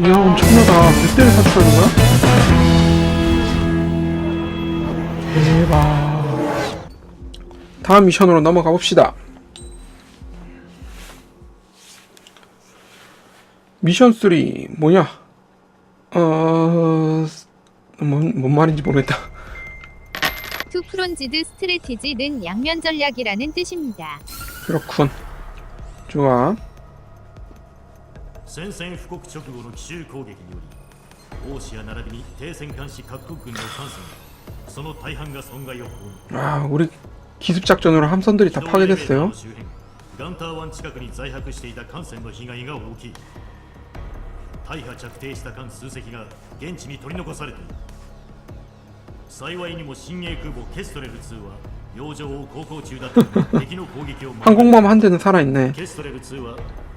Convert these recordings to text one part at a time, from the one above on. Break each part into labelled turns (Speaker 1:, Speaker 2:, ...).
Speaker 1: 이야 엄청나다. 몇 대를 사출하는 거야? 대박. 다음 미션으로 넘어가 봅시다. 미션 3 뭐냐? 어... 뭔, 뭔 말인지 모르겠다.
Speaker 2: 투 프론지드 스트레티지는 양면 전략이라는 뜻입니다.
Speaker 1: 그렇군. 좋아
Speaker 3: 宣戦布告直後の奇襲攻撃により欧州や並びに停戦監視各国軍の艦船その大半が損害を負う
Speaker 1: あ俺キ기습작전으로함선들이다파괴됐어 요?
Speaker 3: ガンターワン近くに在泊していた艦船の被害が大きい大破着艇した艦数隻が現地に取り残されている幸いにも新鋭空母ケストレル2は洋上を航行中だった敵の攻撃を
Speaker 1: 항공모함 한 대는 살아있 네.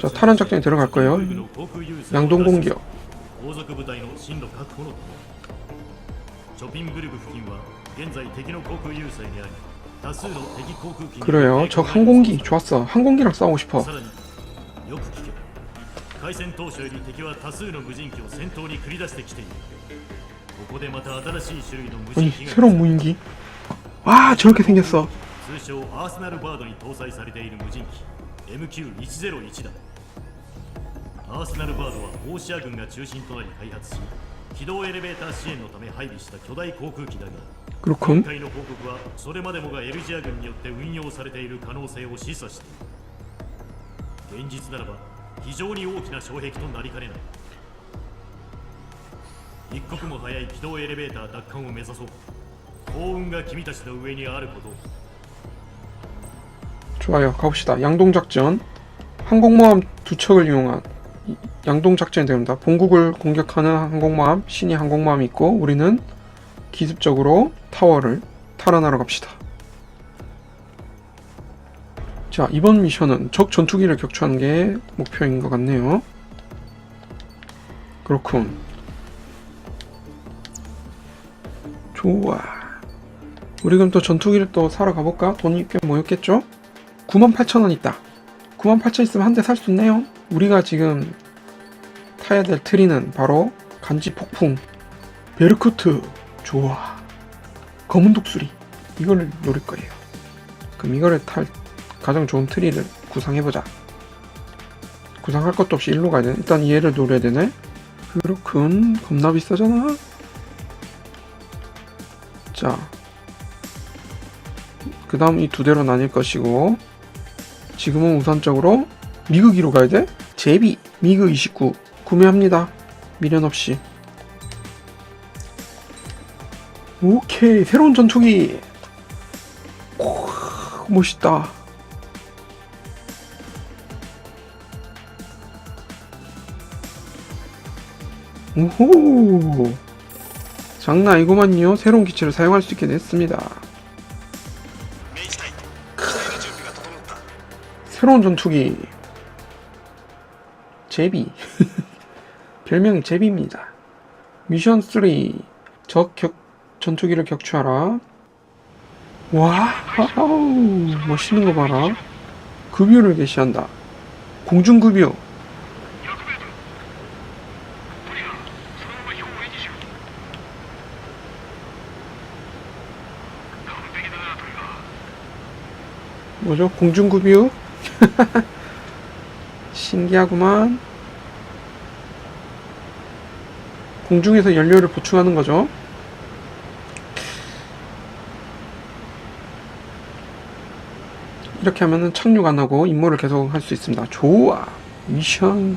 Speaker 1: 자, 탈환 작전에 들어갈 거예요. 양동 공격. 그래요. 저 항공기 좋았어. 항공기랑 싸우고 싶어. 아니, 새로운 무인기. 와, 저렇게 생겼어.
Speaker 3: MQ101 だ。アーセナルバードはオーシア軍が中心となり開発し機動エレベーター支援のため配備した巨大航空機だが今回の報告はそれまでもがエルジア軍によって運用されている可能性を示唆している。現実ならば非常に大きな障壁となりかねない。一刻も早い機動エレベーター奪還を目指そう。幸運が君たちの上にあること
Speaker 1: 좋아요. 가봅시다. 양동작전. 항공모함 두 척을 이용한 이- 양동작전이 됩니다. 본국을 공격하는 항공모함 신이 항공모함이 있고 우리는 기습적으로 타워를 탈환하러 갑시다. 자 이번 미션은 적 전투기를 격추하는 게 목표인 것 같네요. 그렇군. 좋아. 우리 그럼 또 전투기를 또 사러 가볼까? 돈이 꽤 모였겠죠? 98,000원 있다. 98,000원 있으면 한 대 살 수 있네요. 우리가 지금 타야 될 트리는 바로 간지 폭풍, 베르쿠트, 좋아, 검은 독수리 이거를 노릴 거예요. 그럼 이거를 탈 가장 좋은 트리를 구상해보자. 구상할 것도 없이 일로 가야 되네. 일단 얘를 노려야 되네. 그렇군. 겁나 비싸잖아. 자, 그 다음 이 두 대로 나뉠 것이고 지금은 우선적으로 미그 기로 가야 돼? 제비 미그 29 구매합니다. 미련 없이. 오케이 새로운 전투기. 오, 멋있다. 오호 장난 아니구만요. 새로운 기체를 사용할 수 있게 됐습니다 새로운 전투기 제비. 별명이 제비입니다. 미션 3 적 격, 전투기를 격추하라. 와우 멋있는 거 봐라. 급유를 개시한다. 공중급유. 뭐죠? 공중급유? 신기하구만. 공중에서 연료를 보충하는 거죠. 이렇게 하면은 착륙 안 하고 임무를 계속 할 수 있습니다. 좋아. 미션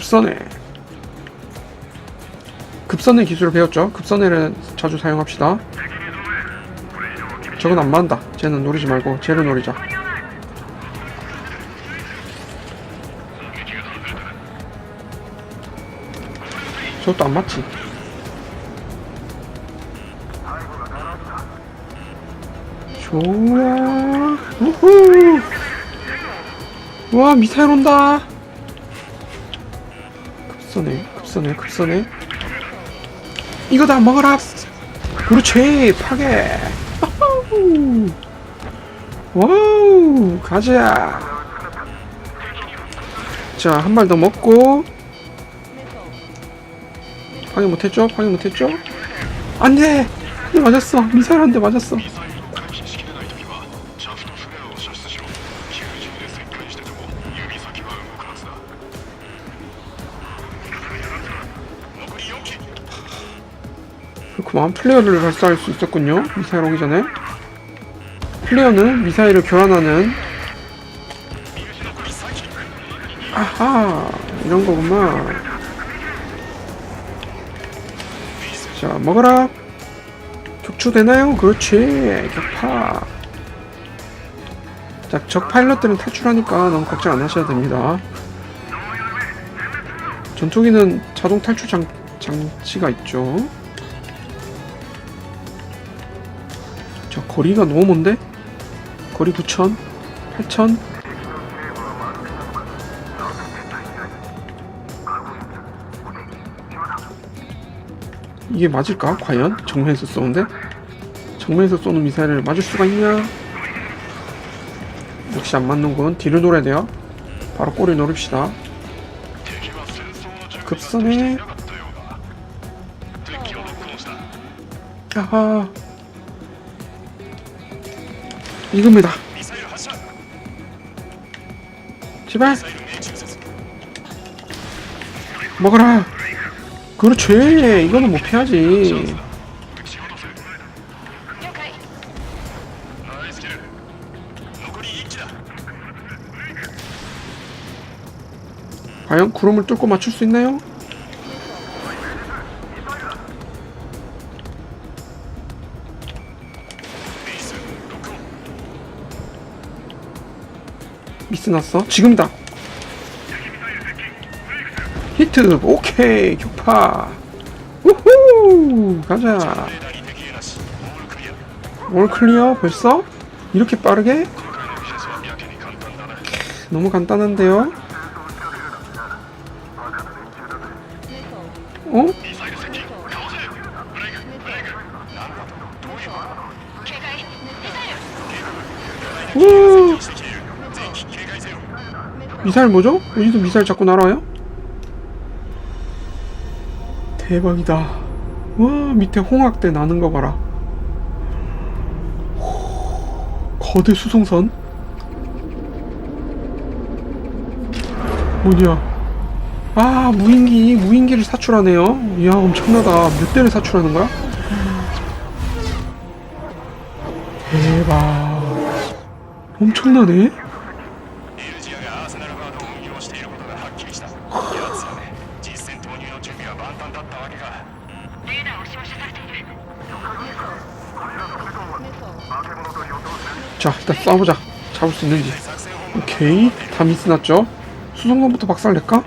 Speaker 1: 급선회 급선회 기술을 배웠죠 급선회를 자주 사용합시다 저건 안 맞는다 쟤는 노리지 말고 쟤를 노리자 저것도 안 맞지 좋아. 우후. 와, 미사일 온다. 급선해, 급선해, 급선해. 이거 다, 먹어라. 그렇지, 파괴. 아하우. 와우, 가자. 자, 한 발 더 먹고. 파괴 못했죠? 파괴 못했죠? 안 돼! 한대 맞았어. 미사일 한대 맞았어.
Speaker 4: 뭐
Speaker 1: 포함 플레어를 발사할 수 있었군요. 미사일 오기 전에. 플레어는 미사일을 교환하는. 아하 이런 거구만 자 먹어라. 격추되나요? 그렇지. 격파. 자적 파일럿들은 탈출하니까 너무 걱정 안 하셔야 됩니다. 전투기는 자동 탈출 장, 장치가 있죠. 저 거리가 너무 먼데? 거리 9천? 8천? 이게 맞을까? 과연? 정면에서 쏘는데? 정면에서 쏘는 미사일을 맞을 수가 있냐? 역시 안 맞는군. 뒤를 노려야 돼요. 바로 꼬리 노립시다. 급선해. 아하. 이겁니다. 제발 먹어라. 그렇지. 이거는 못 피하지. 과연 구름을 뚫고 맞출 수 있나요? 히트 났어? 지금다. 히트. 오케이. 격파. 우후. 가자. 올 클리어 벌써? 이렇게 빠르게? 너무 간단한데요? 미사일 뭐죠? 어디서 미사일 자꾸 날아와요? 대박이다. 와 밑에 홍학대 나는 거 봐라. 거대 수송선. 뭐냐? 아 무인기 무인기를 사출하네요. 이야 엄청나다. 몇 대를 사출하는 거야? 대박. 엄청나네. 잡을 수 있는지. 오케이. 다 미스 났죠? 수송선부터 박살 낼까?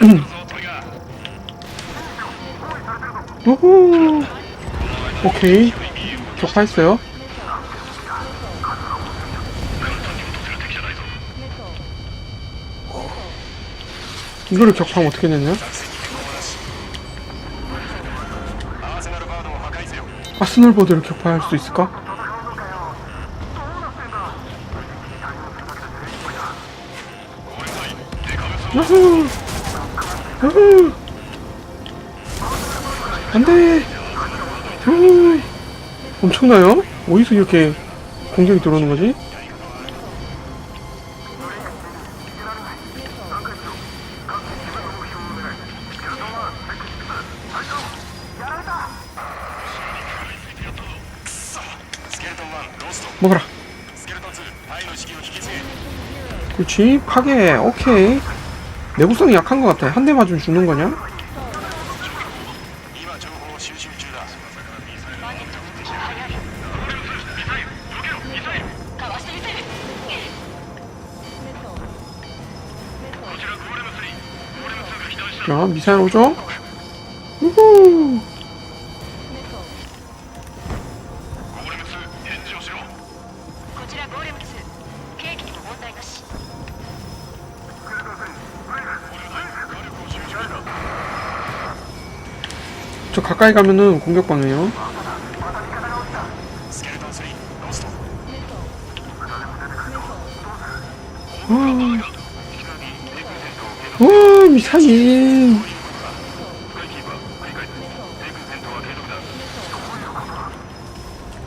Speaker 1: 우후. 오케이. 격파했어요. 이거를 격파하면 어떻게 되냐? 아스널버드를 격파할 수 있을까? 미쳤나요? 어디서 이렇게 공격이 들어오는 거지?
Speaker 4: 먹어라 그렇지 파괴 오케이 내구성이 약한 것 같아 한 대 맞으면 죽는 거냐? 자, 미사일 오죠? 우후! 저 가까이 가면은 공격받네요 우
Speaker 1: 사람이 사기.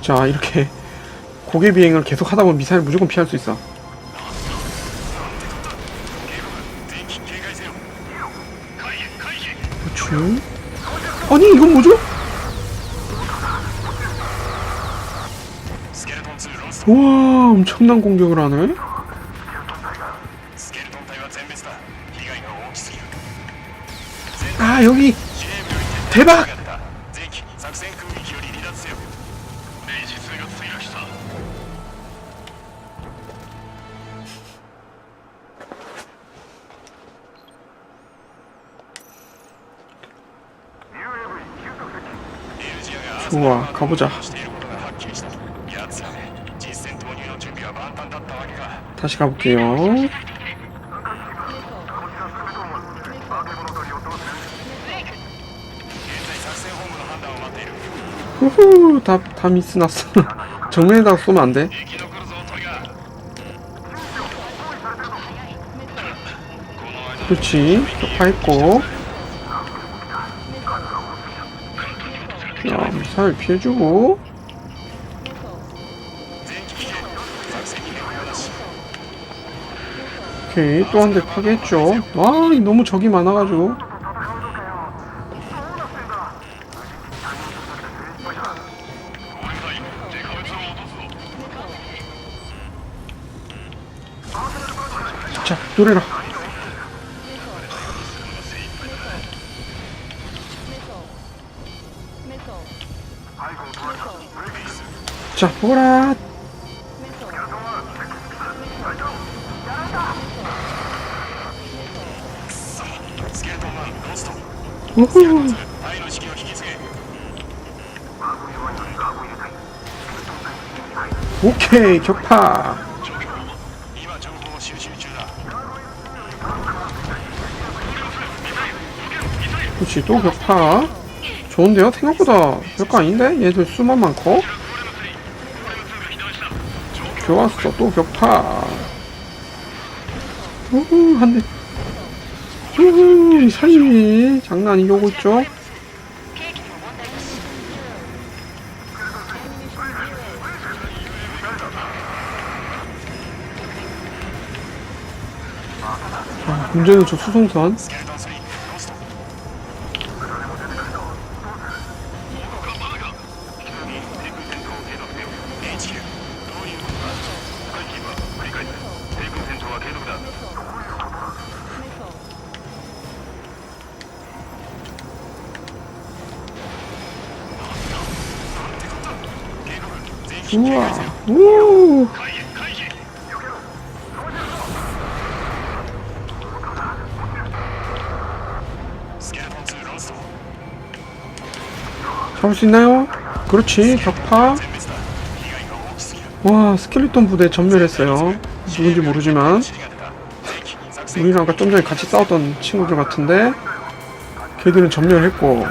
Speaker 4: 자 이렇게 고개 비행을 계속 하다보면 미사일 무조건 피할 수 있어. 아니 이건 뭐죠? 우와 엄청난 공격을 하네 대박! 우와 가보자 다시 가볼게요 후후 다, 다 미스났어. 정면에다가 쏘면 안돼? 그렇지. 또 파있고. 야 미사일 피해주고. 오케이 또 한 대 파겠죠. 와 아, 너무 적이 많아가지고. 쫄해라 자 보라.
Speaker 1: 오호
Speaker 4: 오케이 격파. 그렇지 또 격파 좋은데요? 생각보다 별거 아닌데? 얘들 수만 많고 좋았어 또 격파 우후 한대 우후 미사일이 장난 아니게 오고 있죠? 문제는 저 수송선 우와. 우 잡을 수 있나요? 그렇지 격파. 와 스켈리톤 부대 전멸했어요. 누군지 모르지만. 우리랑 아까 좀 전에 같이 싸웠던 친구들 같은데 걔들은 점멸했고.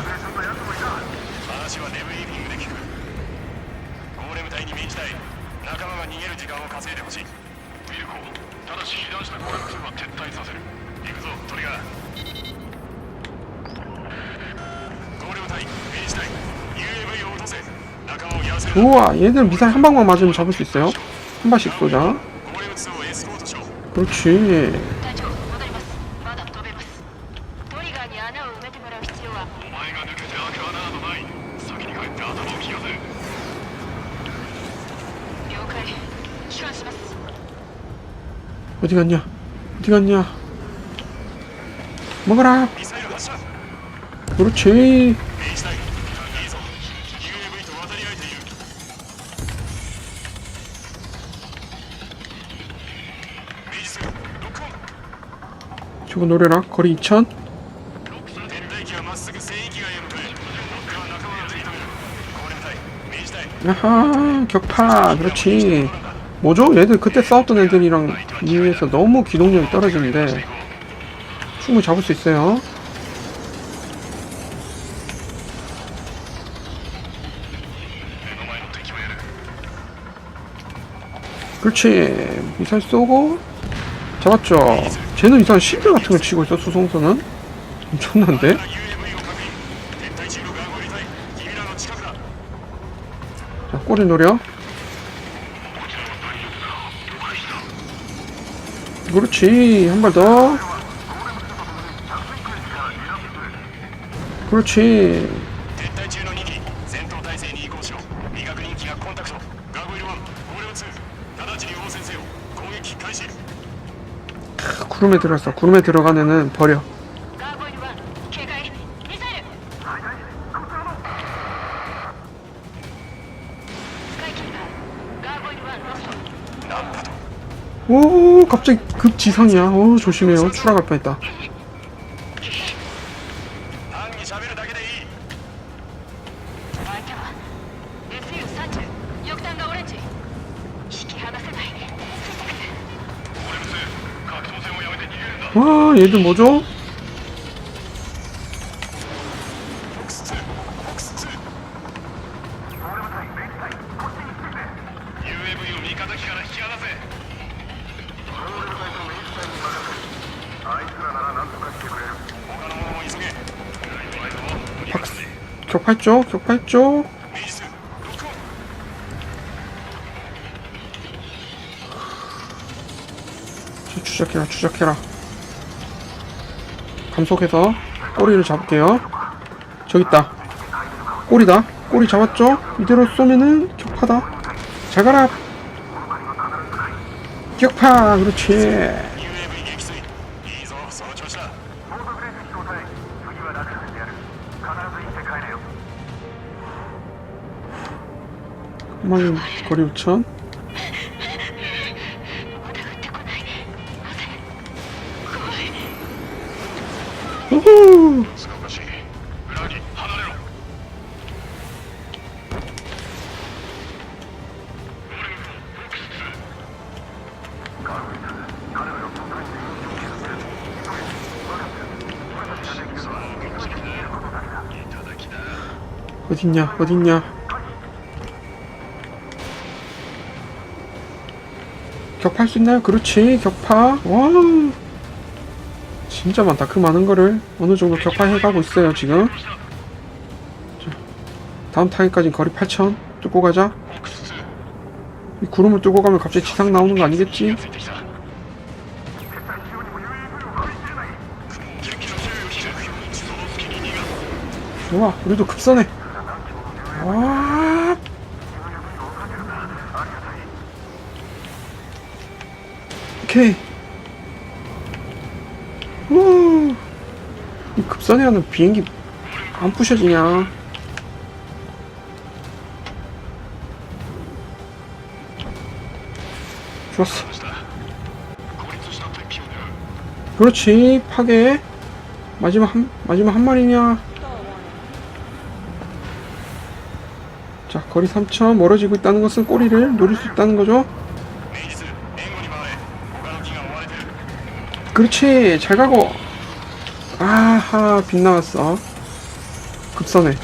Speaker 4: 좋아 얘들 미사일 한 방만 맞으면 잡을 수 있어요? 한 발씩 쏘자. 그렇지.
Speaker 1: 어디 갔냐? 어디 갔냐? 먹어라. 그렇지. 저거 노래라 거리
Speaker 4: 2천?
Speaker 1: 아하 격파. 그렇지. 뭐죠? 얘들 그때 싸웠던 애들이랑 비교해서 너무 기동력이 떨어지는데 충분히 잡을 수 있어요. 그렇지. 미사일 쏘고. 잡았죠. 쟤는 이상 실드 같은 걸 치고 있어 수송선은? 엄청난데? 자 꼬리 노려. 그렇지 한 발 더. 그렇지. 크, 구름에 들어갔어. 구름에 들어간 애는 버려. 오 갑자기 급지상이야. 오 조심해요. 추락할 뻔했다. 얘들 뭐죠? 격팔 죠？격 팔 죠？추적 해라, 추적해라 감속해서 꼬리를 잡을게요. 저기 있다. 꼬리다. 꼬리 잡았죠? 이대로 쏘면은 격파다. 잘 가라. 격파. 그렇지. 한마리 거리 우천. 어딨냐 어딨냐. 격파할 수 있나요? 그렇지 격파. 와. 진짜 많다 그 많은 거를. 어느 정도 격파해가고 있어요 지금. 자, 다음 타겟까지 거리 8천. 뚫고 가자. 이 구름을 뚫고 가면 갑자기 지상 나오는 거 아니겠지? 우와 우리도 급선해. 오케이. 우. 이 급선이라는 비행기 안 부셔지냐? 좋았어. 그렇지 파괴. 마지막 한 마지막 한 마리냐? 자 거리 3천 멀어지고 있다는 것은 꼬리를 노릴 수 있다는 거죠. 그렇지. 잘 가고. 아하, 빗나갔어. 급선해.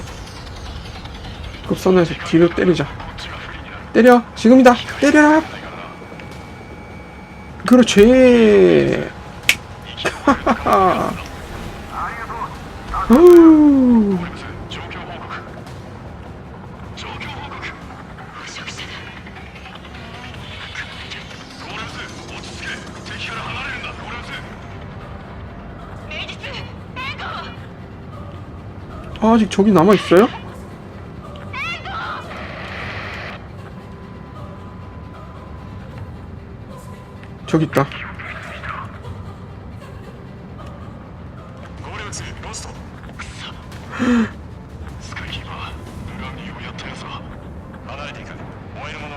Speaker 1: 급선해서 뒤로 때리자. 때려. 지금이다. 때려라. 그렇지. 하하하. 아직 저기 남아있어요? 저기 있다.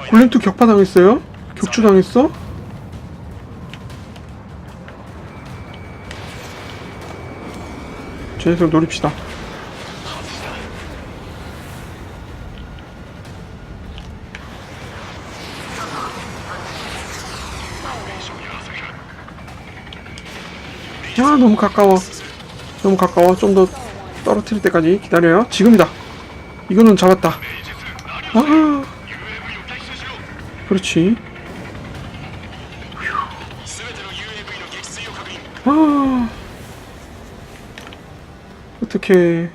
Speaker 1: 골렘투 격파당했어요? 격추당했어? 쟤네들 노립시다. 너무 가까워. 너무 가까워. 좀 더 떨어뜨릴 때까지 기다려요. 지금이다. 이거는 잡았다. 아! 그렇지. 아! 어떻게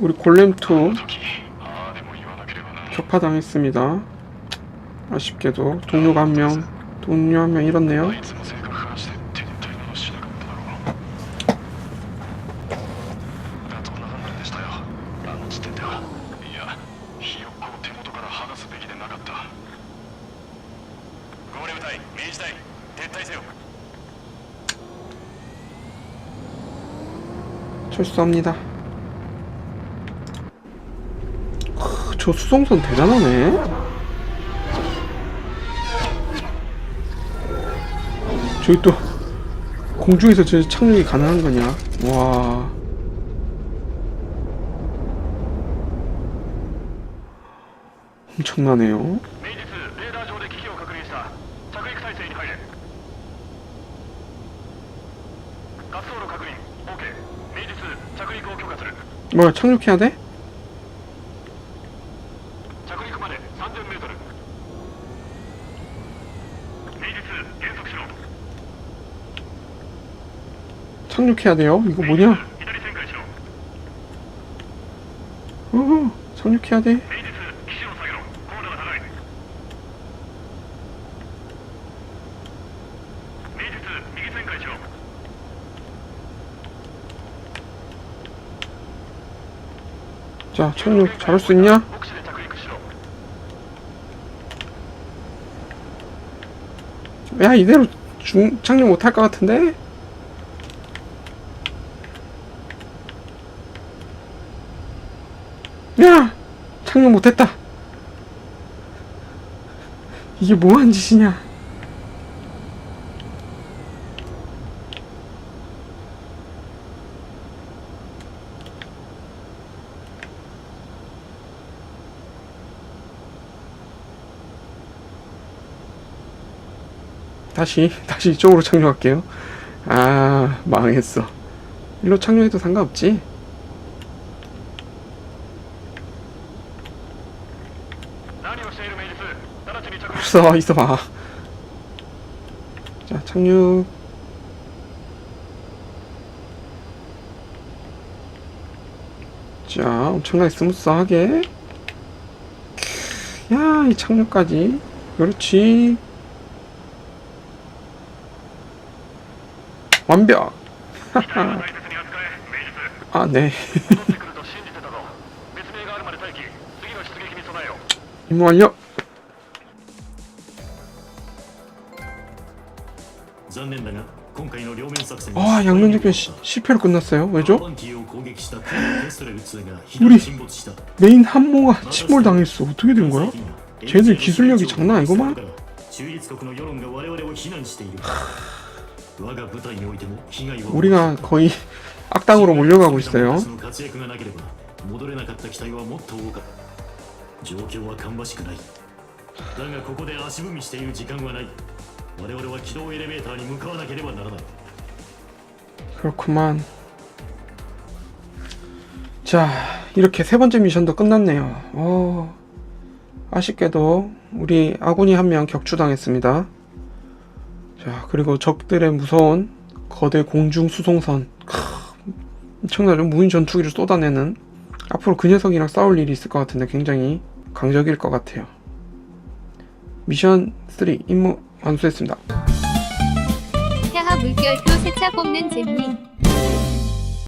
Speaker 1: 우리
Speaker 4: 골렘투
Speaker 1: 격파당했습니다. 아쉽게도 동료가 한명 동료 한 명 잃었네요. 철수합니다. 크, 저 수송선 대단하네. 저기 또 공중에서 저 착륙이 가능한 거냐? 와. 엄청나네요. 뭐야 착륙해야 돼? 착륙해야 돼요? 이거 뭐냐? 어, 착륙해야 돼 자, 착륙 잘할 수 있냐? 야, 이대로 중, 착륙 못할 것 같은데? 야! 착륙 못했다! 이게 뭐한 짓이냐? 다시 다시 이쪽으로 착륙할게요. 아 망했어. 일로 착륙해도 상관없지? 있어 있어봐. 자 착륙. 자 엄청나게 스무스하게. 야 이 착륙까지. 그렇지. 완벽.
Speaker 4: 大切に扱え明治2
Speaker 1: 아 네.
Speaker 4: 戻ってくると信じてたぞ別名があるまで待機次の出撃に備えよ
Speaker 1: 임무 완료.
Speaker 3: 残念だが今回の両面作戦
Speaker 1: 아 양면 작전 시- 실패로 끝났어요.
Speaker 3: パ
Speaker 1: 왜죠?
Speaker 3: ンティを攻撃したテストレル2が火に沈没した
Speaker 1: 메인 한모가 침몰 당했어. 어떻게 된 거야? 쟤들 기술력이 장난 아니구만. 우리가 거의 악당으로 몰려가고 있어요. 그렇구만. 자, 이렇게 세 번째 미션도 끝났네요. 어, 아쉽게도 우리 아군이 한 명 격추당했습니다. 자, 그리고 적들의 무서운 거대 공중 수송선. 크, 엄청나죠? 무인 전투기를 쏟아내는. 앞으로 그 녀석이랑 싸울 일이 있을 것 같은데 굉장히 강적일 것 같아요. 미션 3 임무 완수했습니다.
Speaker 2: 폐하 물결표 세차 뽑는 재미